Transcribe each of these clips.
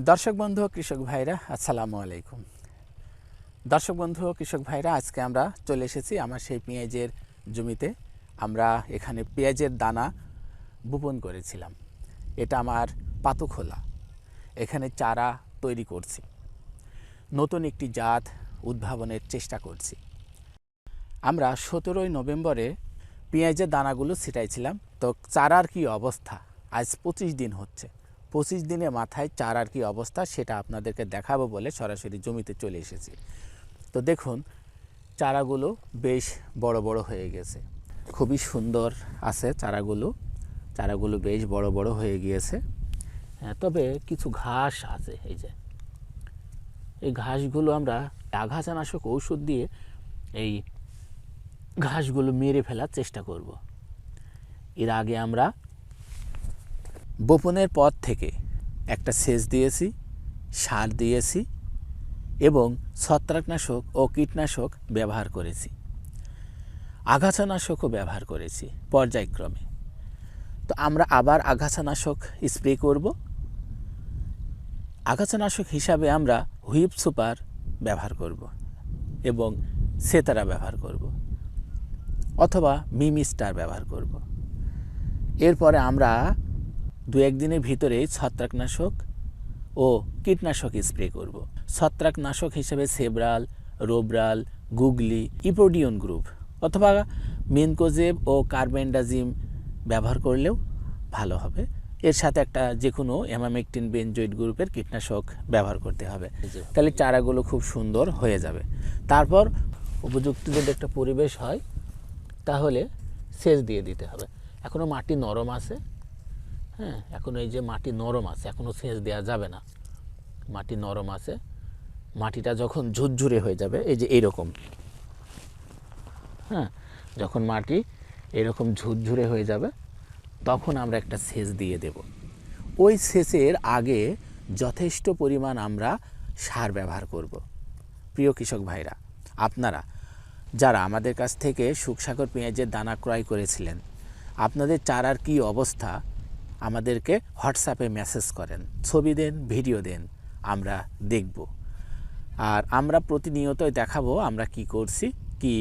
দর্শক বন্ধু, কৃষক ভাইরা, আসসালামু আলাইকুম। দর্শক বন্ধু, কৃষক ভাইরা, আজকে আমরা চলে এসেছি আমার সেই পেঁয়াজের জমিতে। আমরা এখানে পেঁয়াজের দানা বপন করেছিলাম। এটা আমার পাতুখোলা। এখানে চারা তৈরি করছি। নতুন একটি জাত উদ্ভাবনের চেষ্টা করছি। আমরা সতেরোই নভেম্বরে পেঁয়াজের দানাগুলো ছিটাইছিলাম। তো চারার কি অবস্থা? আজ পঁচিশ দিন হচ্ছে। পঁচিশ দিনে মাথায় চারার কি অবস্থা সেটা আপনাদেরকে দেখাবো বলে সরাসরি জমিতে চলে এসেছি। তো দেখুন, চারাগুলো বেশ বড় বড় হয়ে গেছে। খুবই সুন্দর আছে চারাগুলো। চারাগুলো বেশ বড় বড় হয়ে গিয়েছে। হ্যাঁ তবে কিছু ঘাস আছে, এই যে। এই ঘাসগুলো আমরা আঘাতনাশক ঔষধ দিয়ে এই ঘাসগুলো মেরে ফেলার চেষ্টা করব। এর আগে আমরা বপনের পর থেকে একটা সেচ দিয়েছি, সার দিয়েছি এবং ছত্রাকনাশক ও কীটনাশক ব্যবহার করেছি। আগাছানাশকও ব্যবহার করেছি পর্যায়ক্রমে। তো আমরা আবার আগাছানাশক স্প্রে করব। আগাছানাশক হিসাবে আমরা হুইপ সুপার ব্যবহার করব এবং সেতারা ব্যবহার করব অথবা মিমি স্টার ব্যবহার করব। এরপরে আমরা দু একদিনের ভিতরেই ছত্রাকনাশক ও কীটনাশক স্প্রে করব। ছত্রাকনাশক হিসেবে সেব্রাল, রোব্রাল, গুগলি ইপোডিয়ন গ্রুপ অথবা মেনকোজেব ও কার্বেন্ডাজিম ব্যবহার করলেও ভালো হবে। এর সাথে একটা যে কোনো অ্যামামেকটিন বেনজয়েড গ্রুপের কীটনাশক ব্যবহার করতে হবে। তাহলে চারাগুলো খুব সুন্দর হয়ে যাবে। তারপর উপযুক্ত যদি একটা পরিবেশ হয়, তাহলে সেচ দিয়ে দিতে হবে। এখনও মাটি নরম আছে। হ্যাঁ এখন এই যে মাটি নরম আছে এখনও সেচ দেওয়া যাবে না। মাটি নরম আছে, মাটিটা যখন ঝুরঝুরে হয়ে যাবে, এই যে এইরকম। হ্যাঁ যখন মাটি এরকম ঝুরঝুরে হয়ে যাবে, তখন আমরা একটা সেচ দিয়ে দেব। ওই সেচের আগে যথেষ্ট পরিমাণ আমরা সার ব্যবহার করব। প্রিয় কৃষক ভাইরা, আপনারা যারা আমাদের কাছ থেকে সুখসাগর পেঁয়াজের দানা ক্রয় করেছিলেন, আপনাদের চারার কি অবস্থা? আমাদেরকে হোয়াটসঅ্যাপে মেসেজ করেন, ছবি দেন, ভিডিও দেন, আমরা দেখব। আর আমরা প্রতিনিয়তই দেখাবো আমরা কি করছি, কি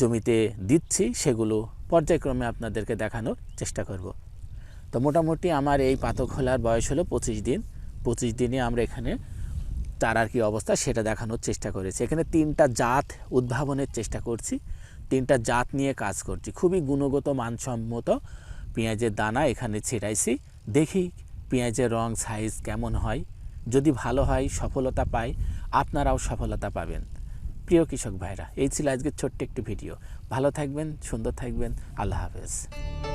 জমিতে দিচ্ছি, সেগুলো পর্যায়ক্রমে আপনাদেরকে দেখানোর চেষ্টা করব। তো মোটামুটি আমার এই পাতক খোলার বয়স হলো পঁচিশ দিন। পঁচিশ দিনে আমরা এখানে চারার কি অবস্থা সেটা দেখানোর চেষ্টা করেছি। এখানে তিনটা জাত উদ্ভাবনের চেষ্টা করছি, তিনটা জাত নিয়ে কাজ করছি। খুবই গুণগত, মানসম্মত পেঁয়াজের দানা এখানে ছিটাইছি দেখি পেঁয়াজের রং সাইজ কেমন হয়। যদি ভালো হয়, সফলতা পায় আপনারাও সফলতা পাবেন। প্রিয় কৃষক ভাইরা, এই ছিল আজকের ছোট্ট একটি ভিডিও। ভালো থাকবেন, সুন্দর থাকবেন। আল্লাহ হাফেজ।